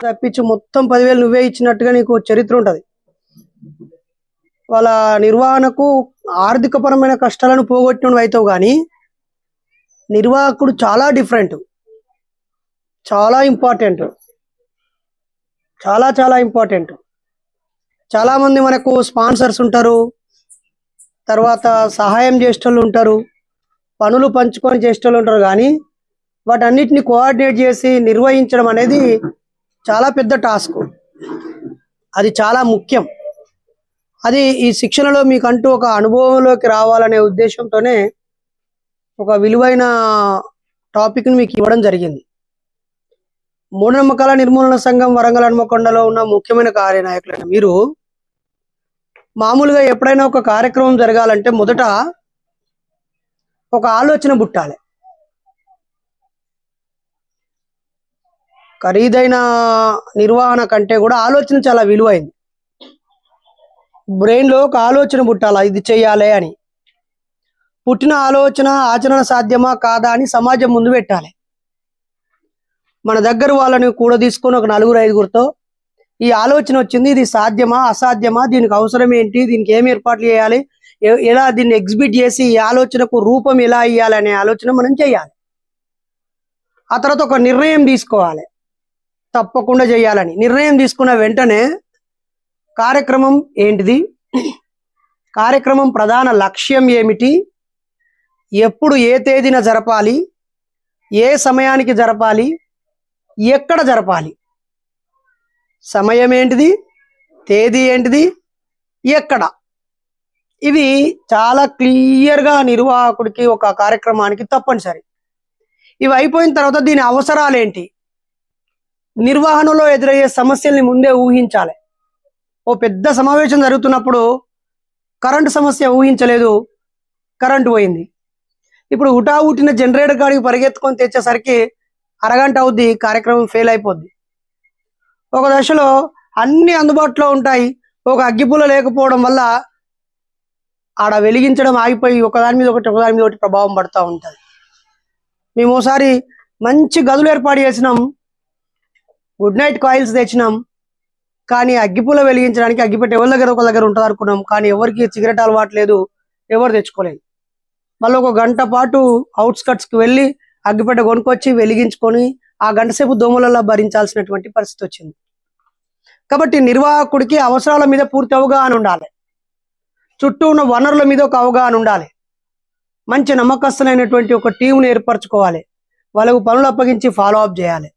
తప్పించి మొత్తం పదివేలు నువ్వే ఇచ్చినట్టుగా నీకు చరిత్ర ఉంటుంది. వాళ్ళ నిర్వహణకు ఆర్థిక పరమైన కష్టాలను పోగొట్టినవి అవుతావు కానీ నిర్వాహకుడు చాలా డిఫరెంట్ చాలా ఇంపార్టెంట్ చాలా చాలా ఇంపార్టెంట్ చాలా మంది మనకు స్పాన్సర్స్ ఉంటారు తర్వాత సహాయం చేసేటోళ్ళు ఉంటారు పనులు పంచుకొని చేసేటోళ్ళు ఉంటారు కానీ వాటన్నిటిని కోఆర్డినేట్ చేసి నిర్వహించడం అనేది చాలా పెద్ద టాస్క్. అది చాలా ముఖ్యం. అది ఈ శిక్షణలో మీకంటూ ఒక అనుభవంలోకి రావాలనే ఉద్దేశంతోనే ఒక విలువైన టాపిక్ని మీకు ఇవ్వడం జరిగింది. మూఢనమ్మకాల నిర్మూలన సంఘం వరంగల్ హనుమకొండలో ఉన్న ముఖ్యమైన కార్యనాయకులైన మీరు మామూలుగా ఎప్పుడైనా ఒక కార్యక్రమం జరగాలంటే మొదట ఒక ఆలోచన పుట్టాలి ఖరీదైన నిర్వహణ కంటే కూడా ఆలోచన చాలా విలువైంది. బ్రెయిన్లో ఒక ఆలోచన పుట్టాలా ఇది చేయాలి అని. పుట్టిన ఆలోచన ఆచరణ సాధ్యమా కాదా అని సమాజం ముందు పెట్టాలి. మన దగ్గర వాళ్ళని కూడా తీసుకొని ఒక నలుగురు ఐదుగురితో ఈ ఆలోచన వచ్చింది ఇది సాధ్యమా అసాధ్యమా దీనికి అవసరం ఏంటి దీనికి ఏం ఏర్పాట్లు చేయాలి ఎలా దీన్ని ఎగ్జిబిట్ చేసి ఈ ఆలోచనకు రూపం ఎలా ఇవ్వాలి అనే ఆలోచన మనం చేయాలి. ఆ తర్వాత ఒక నిర్ణయం తీసుకోవాలి. తప్పకుండా చేయాలని. నిర్ణయం తీసుకున్న వెంటనే కార్యక్రమం ఏంటిది? కార్యక్రమం ప్రధాన లక్ష్యం ఏమిటి? ఎప్పుడు ఏ తేదీన జరపాలి? ఏ సమయానికి జరపాలి? ఎక్కడ జరపాలి? సమయం ఏంటిది? తేదీ ఏంటిది? ఎక్కడ? ఇవి చాలా క్లియర్గా నిర్వాహకుడికి ఒక కార్యక్రమానికి తప్పనిసరి. ఇవి అయిపోయిన తర్వాత దీని అవసరాలు ఏంటి నిర్వహణలో ఎదురయ్యే సమస్యల్ని ముందే ఊహించాలి. ఓ పెద్ద సమావేశం జరుగుతున్నప్పుడు కరెంటు సమస్య ఊహించలేదు కరెంటు పోయింది. ఇప్పుడు ఉటా ఉట్టిన జనరేటర్ కాడికి పరిగెత్తుకొని తెచ్చేసరికి అరగంట అవుద్ది కార్యక్రమం ఫెయిల్ అయిపోద్ది. ఒక దశలో అన్ని అందుబాటులో ఉంటాయి ఒక అగ్గిపుల్ల లేకపోవడం వల్ల ఆడ వెలిగించడం ఆగిపోయి ఒకదాని మీద ఒకటి ఒకదాని మీద ఒకటి ప్రభావం పడుతూ ఉంటుంది. మేము ఒకసారి మంచి గదులు ఏర్పాటు చేసినాం గుడ్ నైట్ కాయిల్స్ తెచ్చినాం. కానీ అగ్గిపూల వెలిగించడానికి అగ్గిపెట్టి ఎవరి దగ్గర ఒక దగ్గర ఉంటుంది అనుకున్నాం. కానీ ఎవరికి సిగరెట్ అలవాటు లేదు ఎవరు తెచ్చుకోలేదు. మళ్ళీ ఒక గంట పాటు అవుట్స్కట్స్కి వెళ్ళి అగ్గిపెట్ట కొనుక్కొచ్చి వెలిగించుకొని ఆ గంట సేపు దోమలలో భరించాల్సినటువంటి పరిస్థితి వచ్చింది. కాబట్టి నిర్వాహకుడికి అవసరాల మీద పూర్తి అవగాహన ఉండాలి. చుట్టూ ఉన్న వనరుల మీద ఒక అవగాహన ఉండాలి. మంచి నమ్మకస్తులైనటువంటి ఒక టీంను ఏర్పరచుకోవాలి. వాళ్ళకు పనులు అప్పగించి ఫాలో అప్ చేయాలి.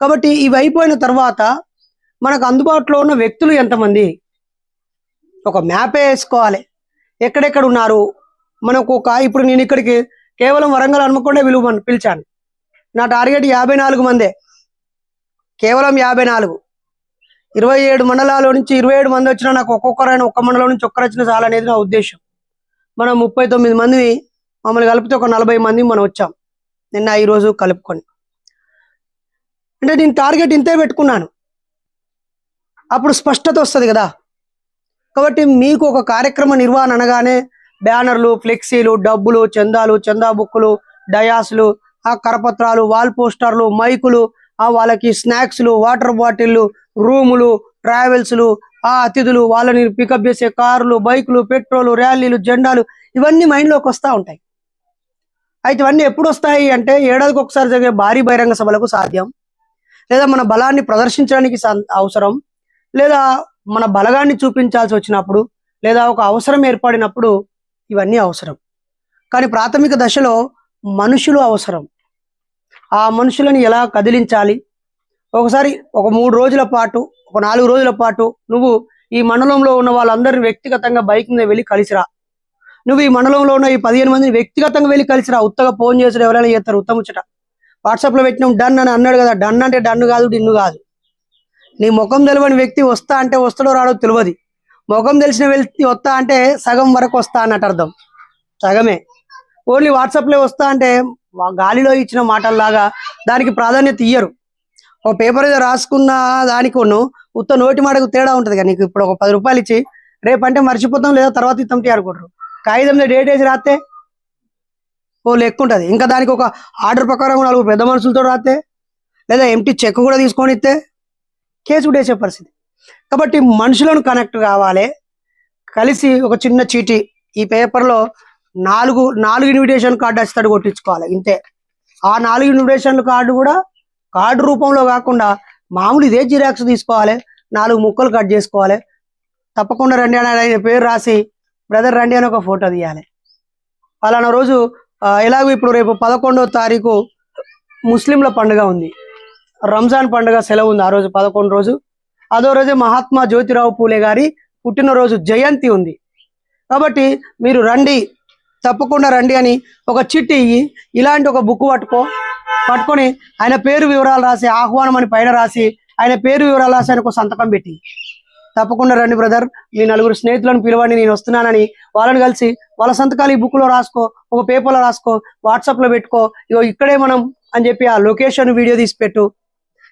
కాబట్టి ఇవి అయిపోయిన తర్వాత మనకు అందుబాటులో ఉన్న వ్యక్తులు ఎంతమంది? ఒక మ్యాపే వేసుకోవాలి. ఎక్కడెక్కడ ఉన్నారు? మనకు ఒక ఇప్పుడు నేను ఇక్కడికి కేవలం వరంగల్ హనుమకొండ విలువ పిలిచాను. నా టార్గెట్ యాభై నాలుగు మందే. కేవలం యాభై నాలుగు. ఇరవై ఏడు మండలాల నుంచి ఇరవై ఏడు మంది వచ్చినా నాకు ఒక్కొక్కరైనా ఒక్క మండలం నుంచి ఒక్కరు వచ్చిన చాలనేది అనేది నా ఉద్దేశం. మనం ముప్పై తొమ్మిది మంది మమ్మల్ని కలిపితే ఒక నలభై మంది మనం వచ్చాం. నిన్న ఈ రోజు కలుపుకొని. అంటే నేను టార్గెట్ ఇంతే పెట్టుకున్నాను. అప్పుడు స్పష్టత వస్తుంది కదా. కాబట్టి మీకు ఒక కార్యక్రమ నిర్వహణ అనగానే బ్యానర్లు ఫ్లెక్సీలు డబ్బులు చందాలు చందా బుక్కులు డయాస్లు ఆ కరపత్రాలు వాల్ పోస్టర్లు మైకులు ఆ వాళ్ళకి స్నాక్స్లు వాటర్ బాటిళ్ళు రూములు ట్రావెల్స్లు ఆ అతిథులు వాళ్ళని పికప్ చేసే కార్లు బైకులు పెట్రోలు ర్యాలీలు జెండాలు ఇవన్నీ మైండ్లోకి వస్తూ ఉంటాయి. అయితే ఇవన్నీ ఎప్పుడు వస్తాయి అంటే ఏడాదికి ఒకసారి జరిగే భారీ బహిరంగ సభలకు సాధ్యం. లేదా మన బలాన్ని ప్రదర్శించడానికి అవసరం లేదా మన బలగాన్ని చూపించాల్సి వచ్చినప్పుడు లేదా ఒక అవసరం ఏర్పడినప్పుడు ఇవన్నీ అవసరం. కానీ ప్రాథమిక దశలో మనుషులు అవసరం. ఆ మనుషులను ఎలా కదిలించాలి? ఒకసారి ఒక మూడు రోజుల పాటు ఒక నాలుగు రోజుల పాటు నువ్వు ఈ మండలంలో ఉన్న వాళ్ళందరినీ వ్యక్తిగతంగా బైక్ మీద వెళ్ళి కలిసిరా. నువ్వు ఈ మండలంలో ఉన్న ఈ పదిహేను మందిని వ్యక్తిగతంగా వెళ్ళి కలిసిరా. ఉత్తగా ఫోన్ చేసిన ఎవరైనా చేస్తారు ఉత్తముచ్చట. వాట్సాప్లో పెట్టినాం డన్ అని అన్నాడు కదా డన్ అంటే డన్ కాదు డిన్ను కాదు. నీ ముఖం తెలియని వ్యక్తి వస్తా అంటే వస్తాడో రాడో తెలియదు. ముఖం తెలిసిన వ్యక్తి వస్తా అంటే సగం వరకు వస్తా అన్నట్టు అర్థం. సగమే. ఓన్లీ వాట్సాప్లో వస్తా అంటే గాలిలో ఇచ్చిన మాటల్లాగా దానికి ప్రాధాన్యత ఇయ్యరు. ఒక పేపర్ మీద రాసుకున్న దానికి ఉన్ను ఉత్త నోటి మాటకు తేడా ఉంటుంది కదా నీకు ఇప్పుడు ఒక పది రూపాయలు ఇచ్చి రేపు అంటే మర్చిపోతాం లేదా తర్వాత ఇస్తాం అనుకుంటారు. కాగితం మీద డేట్ వేసి రాస్తే ఓ లెక్క ఉంటుంది ఇంకా దానికి ఒక ఆర్డర్ ప్రకారం నాలుగు పెద్ద మనుషులతో రాస్తే లేదా ఎంటీ చెక్ కూడా తీసుకొని ఇస్తే కేసు కూడా వేసే పరిస్థితి. కాబట్టి మనుషులను కనెక్ట్ కావాలి. కలిసి ఒక చిన్న చీటీ ఈ పేపర్లో నాలుగు నాలుగు ఇన్విటేషన్ కార్డు వస్తాడు కొట్టించుకోవాలి ఇంతే. ఆ నాలుగు ఇన్విటేషన్ కార్డు కూడా కార్డు రూపంలో కాకుండా మామూలు ఇదే జిరాక్స్ తీసుకోవాలి నాలుగు ముక్కలు కట్ చేసుకోవాలి. తప్పకుండా రండి అని ఆయన పేరు రాసి బ్రదర్ రండి అని ఒక ఫోటో తీయాలి. పలానా రోజు ఎలాగో ఇప్పుడు రేపు పదకొండవ తారీఖు ముస్లింల పండుగ ఉంది. రంజాన్ పండుగ సెలవు ఉంది ఆ రోజు పదకొండు రోజు. అదో రోజు మహాత్మా జ్యోతిరావు పూలే గారి పుట్టినరోజు జయంతి ఉంది. కాబట్టి మీరు రండి తప్పకుండా రండి అని ఒక చిట్టి ఇయ్యి ఇలాంటి ఒక బుక్ పట్టుకో పట్టుకొని ఆయన పేరు వివరాలు రాసి ఆహ్వానం అని పైన రాసి ఆయన పేరు వివరాలు రాసి ఆయనకు సంతకం పెట్టి తప్పకుండా రండి బ్రదర్. మీ నలుగురు స్నేహితులను పిలవండి నేను వస్తున్నానని. వాళ్ళని కలిసి వాళ్ళ సంతకాలు ఈ బుక్లో రాసుకో ఒక పేపర్లో రాసుకో వాట్సాప్లో పెట్టుకో. ఇగో ఇక్కడే మనం అని చెప్పి ఆ లొకేషన్ వీడియో తీసి పెట్టు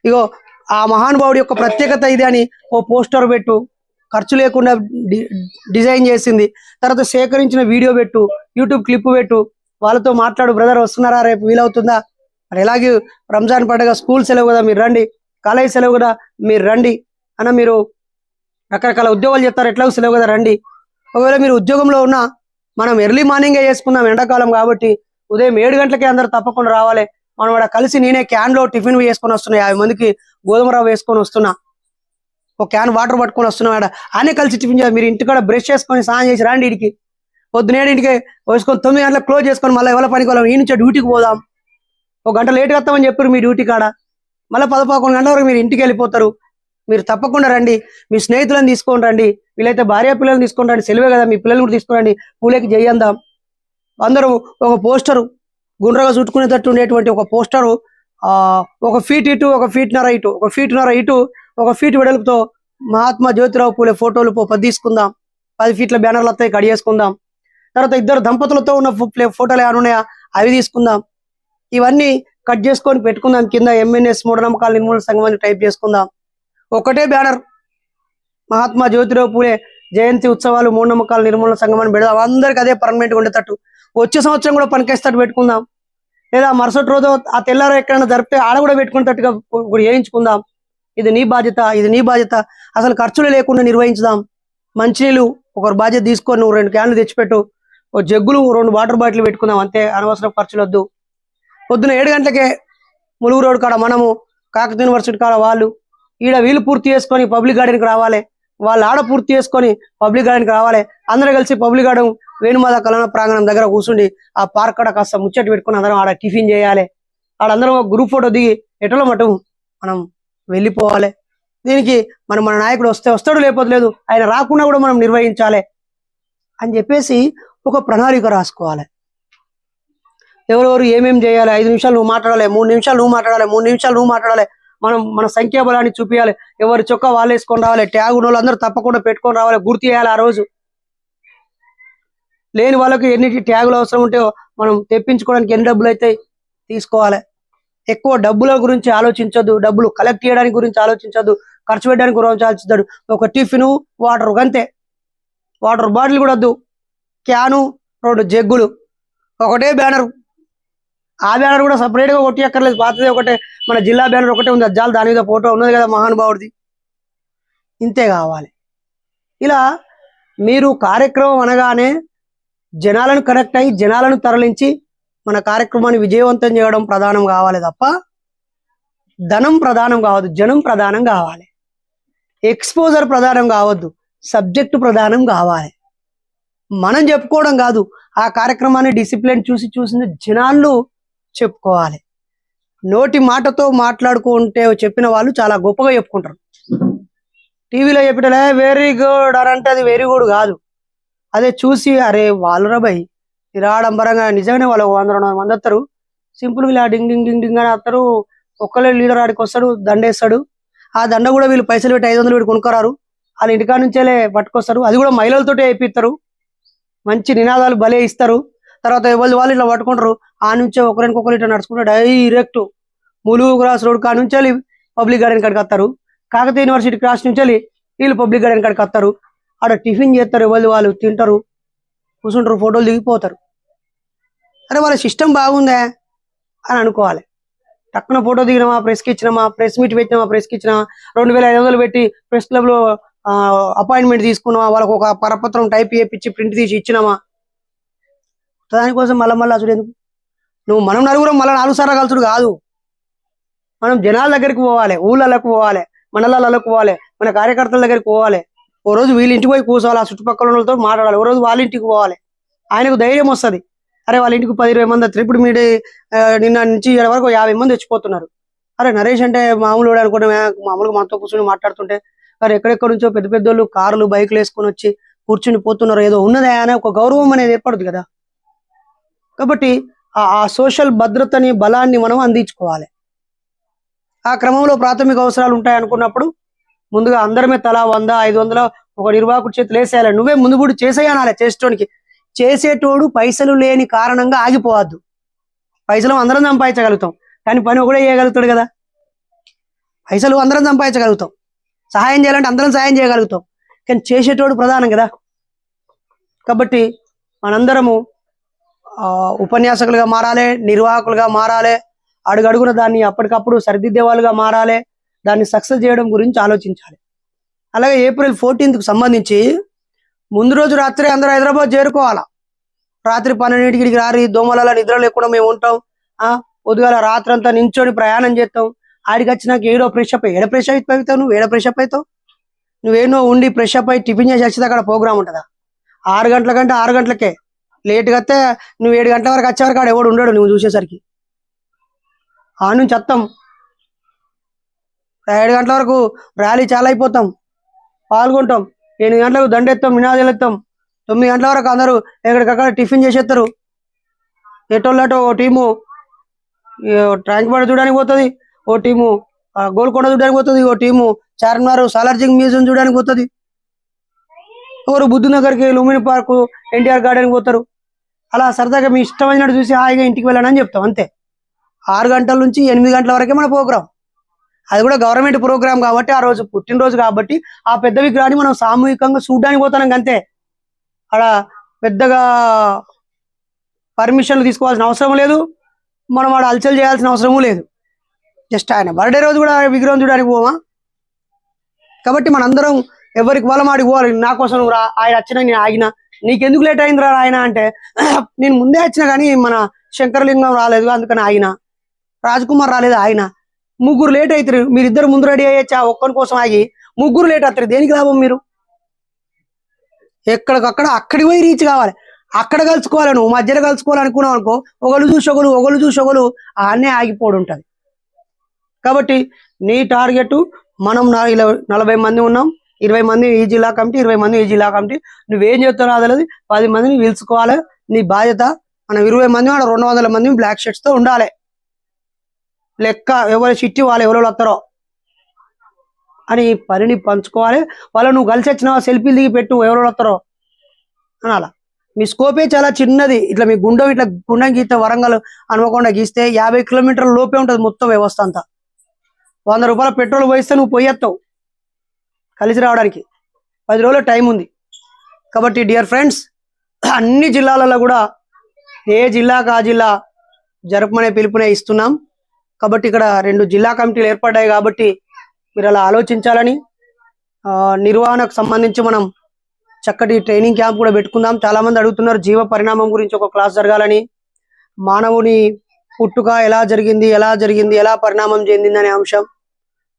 ఇగో ఆ మహానుభావుడి యొక్క ప్రత్యేకత ఇది అని ఓ పోస్టర్ పెట్టు. ఖర్చు లేకుండా డి- డిజైన్ చేసింది. తర్వాత సేకరించిన వీడియో పెట్టు యూట్యూబ్ క్లిప్ పెట్టు. వాళ్ళతో మాట్లాడు బ్రదర్ వస్తున్నారా రేపు వీలవుతుందా? మరి ఎలాగే రంజాన్ పండుగ స్కూల్ సెలవు కదా మీరు రండి. కాలేజ్ సెలవు కదా మీరు రండి. అన్న మీరు రకరకాల ఉద్యోగాలు చెప్తారు ఎట్లా సెలవు కదా రండి. ఒకవేళ మీరు ఉద్యోగంలో ఉన్నా మనం ఎర్లీ మార్నింగే చేసుకున్నాం ఎండాకాలం కాబట్టి ఉదయం ఏడు గంటలకే అందరు తప్పకుండా రావాలి. మనం ఇక్కడ కలిసి నేనే క్యాన్లో టిఫిన్ వేసుకొని వస్తున్నా యాభై మందికి గోధుమ రవ్వ వేసుకొని వస్తున్నా ఒక క్యాన్ వాటర్ పట్టుకొని వస్తున్నా ఆడ అనే కలిసి టిఫిన్ చేయాలి. మీరు ఇంటికాడ బ్రష్ చేసుకొని స్నానం చేసి రాండి ఇంటికి పొద్దునేడింటికి వేసుకొని తొమ్మిది గంటలకు క్లోజ్ చేసుకొని మళ్ళీ ఎవరి పనికి వాళ్ళం ఈ నుంచి డ్యూటీకి పోదాం. ఒక గంట లేట్గా వస్తామని చెప్పారు మీ డ్యూటీ కాడ. మళ్ళీ పదపదకొండు గంటల వరకు మీరు ఇంటికి వెళ్ళిపోతారు. మీరు తప్పకుండా రండి. మీ స్నేహితులను తీసుకొని రండి. వీలైతే భార్య పిల్లల్ని తీసుకొని రండి. సెలవే కదా మీ పిల్లలు కూడా తీసుకురండి పూలేకి చేయందాం అందరూ ఒక పోస్టరు గుండ్రగా చుట్టుకునేటట్టు ఉండేటువంటి ఒక పోస్టరు ఆ ఒక ఫీట్ ఇటు ఒక ఫీట్ నర ఇటు ఒక ఫీట్ నర ఇటు ఒక ఫీట్ వెడల్పుతో మహాత్మా జ్యోతిరావు పూలే ఫోటోలు పో- పది తీసుకుందాం పది ఫీట్ల బ్యానర్లు వస్తాయి కడి చేసుకుందాం. తర్వాత ఇద్దరు దంపతులతో ఉన్న ఫోటోలు ఏమైనా అవి తీసుకుందాం. ఇవన్నీ కట్ చేసుకొని పెట్టుకుందాం. కింద ఎంఎన్ఎస్ మూఢనమ్మకాల నిర్మూలన సంఘం అని టైప్ చేసుకుందాం. ఒకటే బ్యానర్. మహాత్మా జ్యోతిరావు పూలే జయంతి ఉత్సవాలు మూఢనమ్మకాల నిర్మూలన సంఘం అని పెడదాం. అందరికి అదే పర్మనెంట్గా ఉండేటట్టు. వచ్చే సంవత్సరం కూడా పనికేస్తట్టు పెట్టుకుందాం. లేదా మరుసటి రోజు ఆ తెల్లారో ఎక్కడైనా జరిపితే ఆడ కూడా పెట్టుకునేటట్టుగా వేయించుకుందాం. ఇది నీ బాధ్యత ఇది నీ బాధ్యత. అసలు ఖర్చులు లేకుండా నిర్వహించుదాం. మంచినీళ్ళు ఒకరు బాధ్యత తీసుకొని నువ్వు రెండు క్యాన్లు తెచ్చిపెట్టు. ఓ జగ్గులు రెండు వాటర్ బాటిల్ పెట్టుకుందాం. అంతే అనవసరం ఖర్చులు వద్దు పొద్దున ఏడు గంటలకే ములుగు రోడ్ కాడ మనము కాకతీయ యూనివర్సిటీ కాడ వాళ్ళు ఈడ వీళ్ళు పూర్తి చేసుకొని పబ్లిక్ గార్డెన్కి రావాలి. వాళ్ళ ఆడ పూర్తి చేసుకొని పబ్లిక్ గార్డెన్కి రావాలి. అందరూ కలిసి పబ్లిక్ గార్డెన్ వేణుమాత కళ్యాణ ప్రాంగణం దగ్గర కూర్చుండి ఆ పార్క్ ఆడ కాస్త ముచ్చట పెట్టుకొని అందరం ఆడ టిఫిన్ చేయాలి. ఆడందరం ఒక గ్రూప్ ఫోటో దిగి ఎటలో మటు మనం వెళ్ళిపోవాలి. దీనికి మనం మన నాయకుడు వస్తే వస్తాడు లేకపోతే లేదు ఆయన రాకుండా కూడా మనం నిర్వహించాలి అని చెప్పేసి ఒక ప్రణాళిక రాసుకోవాలి. ఎవరెవరు ఏమేం చేయాలి? ఐదు నిమిషాలు నువ్వు మాట్లాడాలి మూడు నిమిషాలు నువ్వు మాట్లాడాలి మూడు నిమిషాలు నువ్వు మాట్లాడాలి మనం మన సంఖ్యాబలాన్ని చూపించాలి ఎవరి చొక్కా వాళ్ళు వేసుకొని రావాలి. ట్యాగ్ ఉన్న వాళ్ళందరూ తప్పకుండా పెట్టుకొని రావాలి. గుర్తు చేయాలి ఆ రోజు. లేని వాళ్ళకి ఎన్ని ట్యాగులు అవసరం ఉంటే మనం తెప్పించుకోవడానికి ఎన్ని డబ్బులు అయితే తీసుకోవాలి. ఎక్కువ డబ్బుల గురించి ఆలోచించొద్దు. డబ్బులు కలెక్ట్ చేయడానికి గురించి ఆలోచించొద్దు. ఖర్చు పెట్టడానికి గురించి ఆలోచించదు ఒక టిఫిన్ వాటర్ అంతే వాటర్ బాటిల్ కూడా వద్దు. క్యాను రెండు జగ్గులు. ఒకటే బ్యానర్. ఆ బ్యానర్ కూడా సపరేట్గా కొట్టి అక్కర్లేదు పాతది ఒకటే మన జిల్లా బ్యానర్ ఒకటే ఉంది. అజ్జాలు దాని మీద ఫోటో ఉన్నది కదా మహానుభావుడిది ఇంతే కావాలి. ఇలా మీరు కార్యక్రమం అనగానే జనాలను కనెక్ట్ అయ్యి జనాలను తరలించి మన కార్యక్రమాన్ని విజయవంతం చేయడం ప్రధానం కావాలి తప్ప ధనం ప్రధానం కావద్దు జనం ప్రధానం కావాలి. ఎక్స్పోజర్ ప్రధానం కావద్దు సబ్జెక్టు ప్రధానం కావాలి. మనం చెప్పుకోవడం కాదు ఆ కార్యక్రమాన్ని డిసిప్లిన్ చూసి చూసిన జనాలు చెప్పుకోవాలి. నోటి మాటతో మాట్లాడుకుంటే చెప్పిన వాళ్ళు చాలా గొప్పగా చెప్పుకుంటారు. టీవీలో చెప్పిన వెరీ గుడ్ అని అంటే అది వెరీ గుడ్ కాదు. అదే చూసి అరే వాళ్ళు భయ్. నిరాడంబరంగా నిజంగానే వాళ్ళు వంద రెండు వందల మంది వస్తారు. సింపుల్ ఇలా డింగ్ డింగ్ డింగ్ డింగ్ అని వస్తారు. ఒక్కలే లీడర్ ఆడికి వస్తాడు దండేస్తాడు. ఆ దండ కూడా వీళ్ళు పైసలు పెట్టి ఐదు వందలు పెట్టి కొనుక్కరారు. వాళ్ళ ఇంటికాడ నుంచేలే పట్టుకొస్తారు. అది కూడా మహిళలతోటే వేయిస్తారు మంచి నినాదాలు భలే ఇస్తారు. తర్వాత ఎవరి వాళ్ళు ఇట్లా పట్టుకుంటారు. ఆ నుంచే ఒకరికొకరు ఇట్లా నడుచుకుంటే డైరెక్ట్ ములుగు క్రాస్ రోడ్ కాడ నుంచి వెళ్ళి పబ్లిక్ గార్డెన్ కాడికి వస్తారు. కాకతీయ యూనివర్సిటీ క్రాస్ నుంచి వెళ్ళి వీళ్ళు పబ్లిక్ గార్డెన్ కాడికి వస్తారు. ఆడ టిఫిన్ చేస్తారు వాళ్ళు వాళ్ళు తింటారు కూర్చుంటారు ఫోటోలు దిగిపోతారు. అరే వాళ్ళ సిస్టమ్ బాగుందే అని అనుకోవాలి. తక్కువ ఫోటో దిగినామా ప్రెస్కి ఇచ్చినామా ప్రెస్ మీట్ పెట్టినామా ప్రెస్కి ఇచ్చినామా రెండు వేల ఐదు వందలు పెట్టి ప్రెస్ క్లబ్లో అపాయింట్మెంట్ తీసుకున్నామా వాళ్ళకు ఒక పరపత్రం టైప్ చేయించి ప్రింట్ తీసి ఇచ్చినామా? దానికోసం మళ్ళీ మళ్ళీ అసలు ఎందుకు నువ్వు మనం నలుగురం మళ్ళీ నాలుగు సార్లు కలుసుడు కాదు. మనం జనాల దగ్గరికి పోవాలి ఊళ్ళకు పోవాలి మండలాలకు పోవాలి మన కార్యకర్తల దగ్గరికి పోవాలి. ఓ రోజు వీళ్ళ ఇంటికి పోయి కూర్చోవాలి ఆ చుట్టుపక్కల వాళ్ళతో మాట్లాడాలి. ఓ రోజు వాళ్ళ ఇంటికి పోవాలి. ఆయనకు ధైర్యం వస్తది. అరే వాళ్ళ ఇంటికి పది ఇరవై మంది త్రిపుడు మీడి నిన్న నుంచి వరకు యాభై మంది వచ్చిపోతున్నారు అరే నరేష్ అంటే మామూలు అనుకుంటే మామూలుగా మనతో కూర్చొని మాట్లాడుతుంటే అరే ఎక్కడెక్కడ నుంచో పెద్ద పెద్ద వాళ్ళు కార్లు బైక్లు వేసుకొని వచ్చి కూర్చుని పోతున్నారు. ఏదో ఉన్నదే అనే ఒక గౌరవం అనేది ఏర్పడుతుంది కదా. కాబట్టి ఆ- సోషల్ భద్రతని బలాన్ని మనం అందించుకోవాలి. ఆ క్రమంలో ప్రాథమిక అవసరాలు ఉంటాయి అనుకున్నప్పుడు ముందుగా అందరమే తలా వంద ఐదు వందల ఒక నిర్వాహకుడు చేతులు వేసేయాలి. నువ్వే ముందు కూడా చేసేయాలి చేసేటోనికి. చేసేటోడు పైసలు లేని కారణంగా ఆగిపోవద్దు. పైసలు అందరం సంపాదించగలుగుతాం. కానీ పని ఒకడే చేయగలుగుతాడు కదా. పైసలు అందరం సంపాదించగలుగుతాం. సహాయం చేయాలంటే అందరం సహాయం చేయగలుగుతాం. కానీ చేసేటోడు ప్రధానం కదా. కాబట్టి మనందరము ఉపన్యాసకులుగా మారాలి నిర్వాహకులుగా మారాలి అడుగడుగున దాన్ని అప్పటికప్పుడు సరిదిద్దే వాళ్ళుగా మారాలి దాన్ని సక్సెస్ చేయడం గురించి ఆలోచించాలి. అలాగే ఏప్రిల్ ఫోర్టీన్త్కు సంబంధించి ముందు రోజు రాత్రి అందరూ హైదరాబాద్ చేరుకోవాలా? రాత్రి పన్నెండింటికి రారి దోమలలో నిద్ర లేకుండా మేము ఉంటాం ఆ పొద్దుగాల రాత్రి అంతా నించొని ప్రయాణం చేస్తాం. ఆడికి వచ్చినాక ఏడో ఫ్రెష్ అప్ ఏడ ఫ్రెష్ అయిపోతావు నువ్వు? ఏడ ఫ్రెష్ అప్ అవుతావు? నువ్వేనో ఉండి ఫ్రెష్ అప్ అయి టిఫిన్ చేసి వచ్చేది అక్కడ ప్రోగ్రామ్ ఉంటుందా? ఆరు గంటల కంటే ఆరు గంటలకే. లేట్గా వస్తే నువ్వు ఏడు గంటల వరకు వచ్చే వరకు ఆడ ఎవడు ఉండడు నువ్వు చూసేసరికి. ఆ నుంచి వస్తాం ఏడు గంటల వరకు ర్యాలీ చాలా అయిపోతాం. పాల్గొంటాం. ఎనిమిది గంటలకు దండెత్తాం నినాదాలు ఎత్తాం. తొమ్మిది గంటల వరకు అందరూ ఎక్కడికక్కడ టిఫిన్ చేసేస్తారు. ఎటోళ్ళటో ఓ టీము ట్రాంక్ ట్యాంక్ బండ్ చూడడానికి పోతుంది ఓ టీము గోల్కొండ చూడడానికి పోతుంది ఓ టీము చార్మినార్ సాలార్జింగ్ మ్యూజియం చూడడానికి పోతుంది. ఎవరు బుద్ధి నగర్కి లుమిని పార్కు ఎన్టీఆర్ గార్డెన్కి పోతారు. అలా సరదాగా మీ ఇష్టమైనట్టు చూసి హాయిగా ఇంటికి వెళ్ళానని చెప్తాం అంతే. ఆరు గంటల నుంచి ఎనిమిది గంటల వరకే మన ప్రోగ్రాం. అది కూడా గవర్నమెంట్ ప్రోగ్రాం కాబట్టి ఆ రోజు పుట్టినరోజు కాబట్టి ఆ పెద్ద విగ్రహాన్ని మనం సామూహికంగా చూడడానికి పోతాం అంతే. అక్కడ పెద్దగా పర్మిషన్లు తీసుకోవాల్సిన అవసరం లేదు. మనం ఆడ అలచల్ చేయాల్సిన అవసరమూ లేదు. జస్ట్ ఆయన బర్త్డే రోజు కూడా విగ్రహం చూడడానికి పోవా? కాబట్టి మనందరం ఎవరికి వాళ్ళం ఆడికి పోవాలి. నా కోసం రా ఆయన వచ్చినా నేను ఆగినా నీకెందుకు లేట్ అయిందిరా ఆయన అంటే? నేను ముందే వచ్చిన కానీ మన శంకరలింగం రాలేదు అందుకని ఆయన రాజకుమార్ రాలేదు ఆయన ముగ్గురు లేట్ అవుతారు మీరిద్దరు ముందు రెడీ అయ్యొచ్చా ఒక్కరి కోసం ఆగి. ముగ్గురు లేట్ అవుతారు. దేనికి లాభం మీరు? ఎక్కడికక్కడ అక్కడికి పోయి రీచ్ కావాలి. అక్కడ కలుసుకోవాలి నువ్వు. మధ్యలో కలుసుకోవాలనుకున్నావు అనుకో ఒకళ్ళు చూసి ఒకళ్ళు ఒకళ్ళు చూసి ఒకళ్ళు ఆనే ఆగిపోడు ఉంటుంది. కాబట్టి నీ టార్గెట్ మనం ఇలా నలభై మంది ఉన్నాం. ఇరవై మంది ఈ జిల్లా కమిటీ ఇరవై మంది ఈ జిల్లా కమిటీ. నువ్వేం చెప్తున్నావు అదలది. పది మందిని పిలుచుకోవాలి. నీ బాధ్యత మనం ఇరవై మంది మన రెండు వందల మంది బ్లాక్ షర్ట్స్తో ఉండాలి. లెక్క ఎవరు చిట్టి వాళ్ళు ఎవరు వస్తారో అని పనిని పంచుకోవాలి. వాళ్ళు నువ్వు కలిసి వచ్చిన సెల్ఫీలు దిగి పెట్టు ఎవరు వస్తారో అనాల. మీ స్కోపే చాలా చిన్నది. ఇట్లా మీ గుండం ఇట్లా గుండం గీస్తే వరంగల్ హనుమకొండ గీస్తే యాభై కిలోమీటర్ల లోపే ఉంటుంది మొత్తం వ్యవస్థ అంతా. వంద రూపాయల పెట్రోల్ పోయిస్తే నువ్వు పోయేస్తావు కలిసి రావడానికి పది రోజుల టైం ఉంది. కాబట్టి డియర్ ఫ్రెండ్స్ అన్ని జిల్లాలలో కూడా ఏ జిల్లాకు ఆ జిల్లా జరపమనే పిలుపునే ఇస్తున్నాం. కాబట్టి ఇక్కడ రెండు జిల్లా కమిటీలు ఏర్పడ్డాయి కాబట్టి మీరు అలా ఆలోచించాలని ఆ, నిర్వహణకు సంబంధించి మనం చక్కటి ట్రైనింగ్ క్యాంప్ కూడా పెట్టుకుందాం. చాలా మంది అడుగుతున్నారు జీవ పరిణామం గురించి ఒక క్లాస్ జరగాలని. మానవుని పుట్టుక ఎలా జరిగింది ఎలా జరిగింది ఎలా పరిణామం చెందింది అనే అంశం.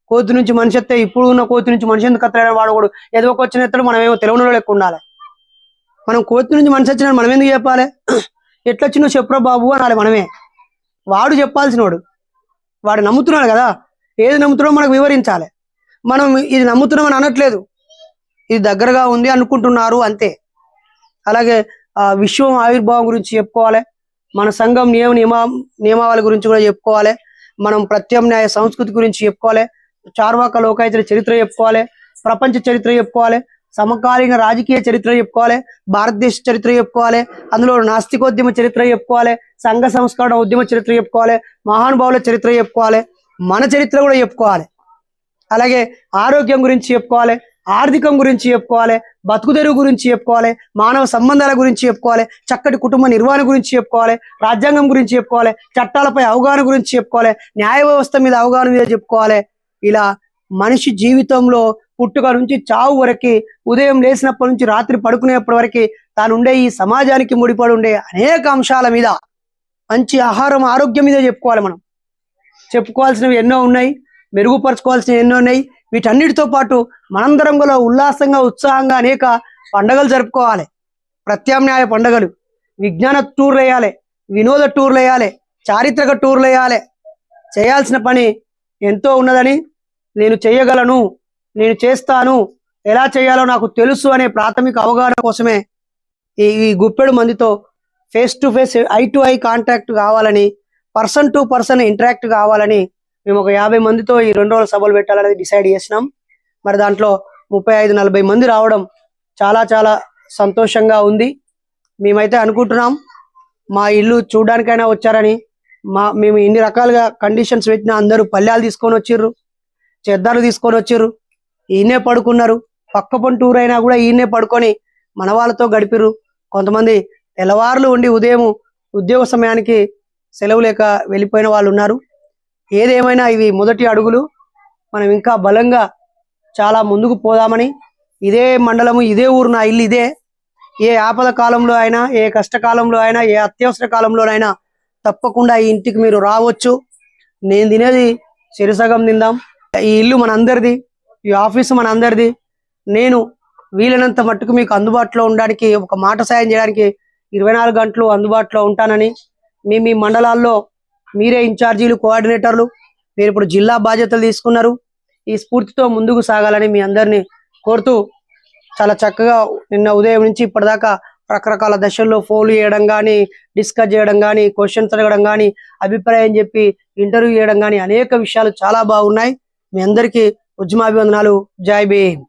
కోతి నుంచి మనిషి ఎత్తే ఇప్పుడు ఉన్న కోతి నుంచి మనిషి ఎందుకు కత్తలేడు వాడు కూడా ఏదో ఒక వచ్చిన ఎత్తడు మనం ఏమో తెలియని లెక్క ఉండాలి. మనం కోతి నుంచి మనిషి వచ్చిన మనం ఎందుకు చెప్పాలి? ఎట్లా వచ్చినో చెప్పురా బాబు అనాలి మనమే. వాడు చెప్పాల్సిన వాడు. వాడు నమ్ముతున్నాడు కదా? ఏది నమ్ముతున్నాడో మనకు వివరించాలి. మనం ఇది నమ్ముతున్నామని అనట్లేదు. ఇది దగ్గరగా ఉంది అనుకుంటున్నారు అంతే. అలాగే ఆ విశ్వం ఆవిర్భావం గురించి చెప్పుకోవాలి. మన సంఘం నియమ నియమా నియమావళి గురించి కూడా చెప్పుకోవాలి. మనం ప్రత్యామ్నాయ సంస్కృతి గురించి చెప్పుకోవాలి. చార్వాక లోకాయతుల చరిత్ర చెప్పుకోవాలి ప్రపంచ చరిత్ర చెప్పుకోవాలి సమకాలీన రాజకీయ చరిత్ర చెప్పుకోవాలి భారతదేశ చరిత్ర చెప్పుకోవాలి అందులో నాస్తికోద్యమ చరిత్ర చెప్పుకోవాలి సంఘ సంస్కరణ ఉద్యమ చరిత్ర చెప్పుకోవాలి మహానుభావుల చరిత్ర చెప్పుకోవాలి మన చరిత్ర కూడా చెప్పుకోవాలి. అలాగే ఆరోగ్యం గురించి చెప్పుకోవాలి ఆర్థికం గురించి చెప్పుకోవాలి బతుకుదెరువు గురించి చెప్పుకోవాలి మానవ సంబంధాల గురించి చెప్పుకోవాలి చక్కటి కుటుంబ నిర్వహణ గురించి చెప్పుకోవాలి రాజ్యాంగం గురించి చెప్పుకోవాలి చట్టాలపై అవగాహన గురించి చెప్పుకోవాలి న్యాయ వ్యవస్థ మీద అవగాహన మీద చెప్పుకోవాలి. ఇలా మనిషి జీవితంలో పుట్టుక నుంచి చావు వరకు ఉదయం లేచినప్పటి నుంచి రాత్రి పడుకునేప్పటి వరకు తాను ఉండే ఈ సమాజానికి ముడిపడి ఉండే అనేక అంశాల మీద మంచి ఆహారం ఆరోగ్యం మీద చెప్పుకోవాలి మనం. చెప్పుకోవాల్సినవి ఎన్నో ఉన్నాయి మెరుగుపరచుకోవాల్సినవి ఎన్నో ఉన్నాయి. వీటన్నిటితో పాటు మనందరం కూడా ఉల్లాసంగా ఉత్సాహంగా అనేక పండగలు జరుపుకోవాలి. ప్రత్యామ్నాయ పండగలు. విజ్ఞాన టూర్లు వేయాలి వినోద టూర్లు వేయాలి చారిత్రక టూర్లు వేయాలి. చేయాల్సిన పని ఎంతో ఉన్నదని నేను చేయగలను నేను చేస్తాను. ఎలా చేయాలో నాకు తెలుసు అనే ప్రాథమిక అవగాహన కోసమే ఈ ఈ గుప్పెడు మందితో face to face eye to eye contact కావాలని పర్సన్ టు పర్సన్ ఇంటరాక్ట్ కావాలని మేము ఒక యాభై మందితో ఈ రెండు రోజుల సభలు పెట్టాలనేది డిసైడ్ చేసినాం. మరి దాంట్లో ముప్పై ఐదు నలభై మంది రావడం చాలా చాలా సంతోషంగా ఉంది. మేమైతే అనుకుంటున్నాం మా ఇల్లు చూడడానికైనా వచ్చారని మా మేము ఇన్ని రకాలుగా కండిషన్స్ పెట్టిన అందరూ పల్లెలు తీసుకొని వచ్చిర్రు. చెద్దాలు తీసుకొని వచ్చారు. ఈయనే పడుకున్నారు. పక్క పని టూర్ అయినా కూడా ఈయనే పడుకొని మన వాళ్ళతో గడిపిర్రు. కొంతమంది తెల్లవారులు ఉండి ఉదయం ఉద్యోగ సమయానికి సెలవు లేక వెళ్ళిపోయిన వాళ్ళు ఉన్నారు. ఏదేమైనా ఇవి మొదటి అడుగులు. మనం ఇంకా బలంగా చాలా ముందుకు పోదామని ఇదే మండలము ఇదే ఊరు నా ఇల్లు ఇదే. ఏ ఆపద కాలంలో అయినా ఏ కష్టకాలంలో అయినా ఏ అత్యవసర కాలంలోనైనా తప్పకుండా ఈ ఇంటికి మీరు రావచ్చు. నేను తినేది చిరుసగం తిందాం. ఈ ఇల్లు మనందరిది ఈ ఆఫీసు మనందరిది. నేను వీలైనంత మట్టుకు మీకు అందుబాటులో ఉండడానికి ఒక మాట సాయం చేయడానికి ఇరవై నాలుగు గంటలు అందుబాటులో ఉంటానని మీ మీ మండలాల్లో మీరే ఇన్ఛార్జీలు కోఆర్డినేటర్లు మీరు ఇప్పుడు జిల్లా బాధ్యతలు తీసుకున్నారు. ఈ స్ఫూర్తితో ముందుకు సాగాలని మీ అందరినీ కోరుతూ చాలా చక్కగా నిన్న ఉదయం నుంచి ఇప్పటిదాకా రకరకాల దశల్లో ఫోన్లు చేయడం కానీ డిస్కస్ చేయడం కానీ క్వశ్చన్స్ అడగడం కానీ అభిప్రాయం చెప్పి ఇంటర్వ్యూ చేయడం కానీ అనేక విషయాలు చాలా బాగున్నాయి. మీ అందరికీ ఉద్యమాభివందనాలు. జై భీమ్.